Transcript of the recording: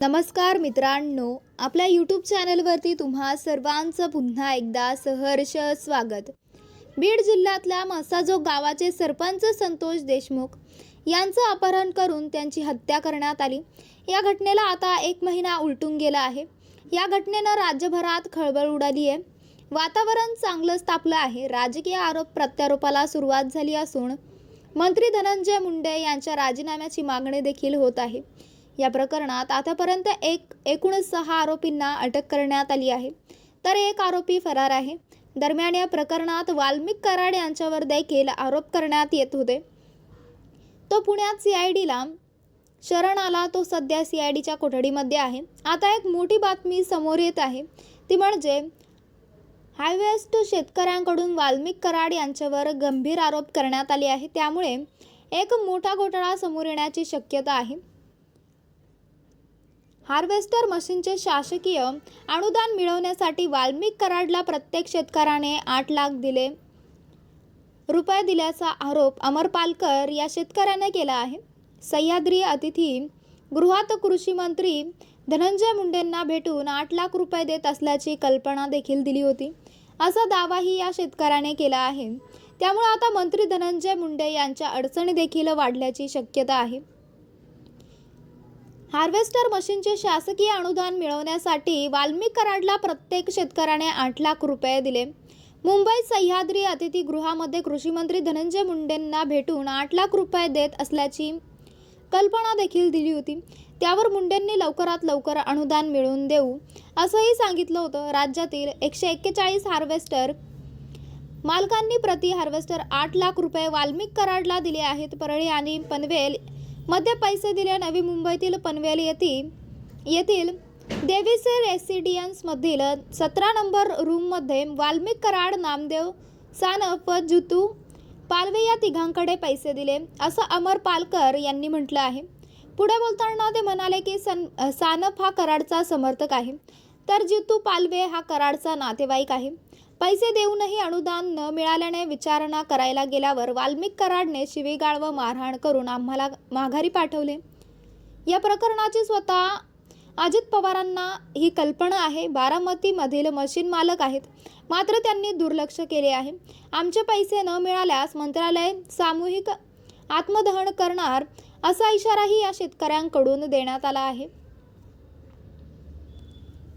नमस्कार मित्रांनो आपल्या यूट्यूब चॅनलवरती तुम्हा सर्वांचं पुन्हा एकदा सहर्ष स्वागत. बीड जिल्ह्यातल्या मसाजो गावाचे सरपंच संतोष देशमुख यांचं अपहरण करून त्यांची हत्या करण्यात आली. या घटनेला आता एक महिना उलटून गेला आहे. या घटनेनं राज्यभरात खळबळ उडाली आहे. वातावरण चांगलंच तापलं आहे. राजकीय आरोप प्रत्यारोपाला सुरुवात झाली असून मंत्री धनंजय मुंडे यांच्या राजीनाम्याची मागणी देखील होत आहे. या प्रकरणात आतापर्यंत एक एकूण सहा आरोपींना अटक करण्यात आली आहे. तर एक आरोपी फरार आहे. दरम्यान या प्रकरणात वाल्मिक कराड यांच्यावर देखील आरोप करण्यात येत होते. तो पुण्यात सी आय डीला शरण आला तो सध्या सी आय डीच्या कोठडीमध्ये आहे. आता एक मोठी बातमी समोर येत आहे. ती म्हणजे हायवेस्ट शेतकऱ्यांकडून वाल्मिक कराड यांच्यावर गंभीर आरोप करण्यात आले आहे त्यामुळे एक मोठा घोटाळा समोर येण्याची शक्यता आहे. हार्वेस्टर मशीनचे शासकीय अनुदान मिळवण्यासाठी वाल्मिक कराडला प्रत्येक शेतकऱ्याने आठ लाख दिले रुपये दिल्याचा आरोप अमर पालकर या शेतकऱ्याने केला आहे. सह्याद्री अतिथी गृहात कृषी मंत्री धनंजय मुंडेंना भेटून आठ लाख रुपये देत असल्याची कल्पना देखील दिली होती. असा दावाही या शेतकऱ्याने केला आहे. त्यामुळे आता मंत्री धनंजय मुंडे यांच्या अडचणी देखील वाढल्याची शक्यता आहे. हार्वेस्टर मशीनचे शासकीय अनुदान मिळवण्यासाठी वाल्मिक कराडला प्रत्येक शेतकऱ्याने आठ लाख रुपये दिले. मुंबईत सह्याद्री अतिथीगृहामध्ये कृषीमंत्री धनंजय मुंडेंना भेटून आठ लाख रुपये देत असल्याची कल्पना देखील दिली होती. त्यावर मुंडेंनी लवकरात लवकर अनुदान मिळवून देऊ असंही सांगितलं होतं. राज्यातील एकशे एक्केचाळीस हार्वेस्टर मालकांनी प्रति हार्वेस्टर आठ लाख रुपये वाल्मिक कराडला दिले आहेत. परळी आणि पनवेल मध्ये पैसे दिले नवी मुंबईतील पनवेल येथील येथील देवीचे रेसिडियन्समधील सतरा नंबर रूममध्ये वाल्मिक कराड नामदेव सानप व जुतू पालवे या तिघांकडे पैसे दिले असं अमर पालकर यांनी म्हटलं आहे. पुढे बोलताना ते म्हणाले की सन सानप हा कराडचा समर्थक आहे. तर जितू पालवे हा कराडचा नातेवाईक आहे. पैसे देऊनही अनुदान न मिळाल्याने विचारणा करायला गेल्यावर वाल्मिक कराडने शिवीगाळ व मारहाण करून आम्हाला माघारी पाठवले. या प्रकरणाची स्वतः अजित पवारांना ही कल्पना आहे. बारामतीमधील मशीन मालक आहेत. मात्र त्यांनी दुर्लक्ष केले आहे. आमचे पैसे न मिळाल्यास मंत्रालय सामूहिक आत्मदहन करणार असा इशाराही या शेतकऱ्यांकडून देण्यात आला आहे.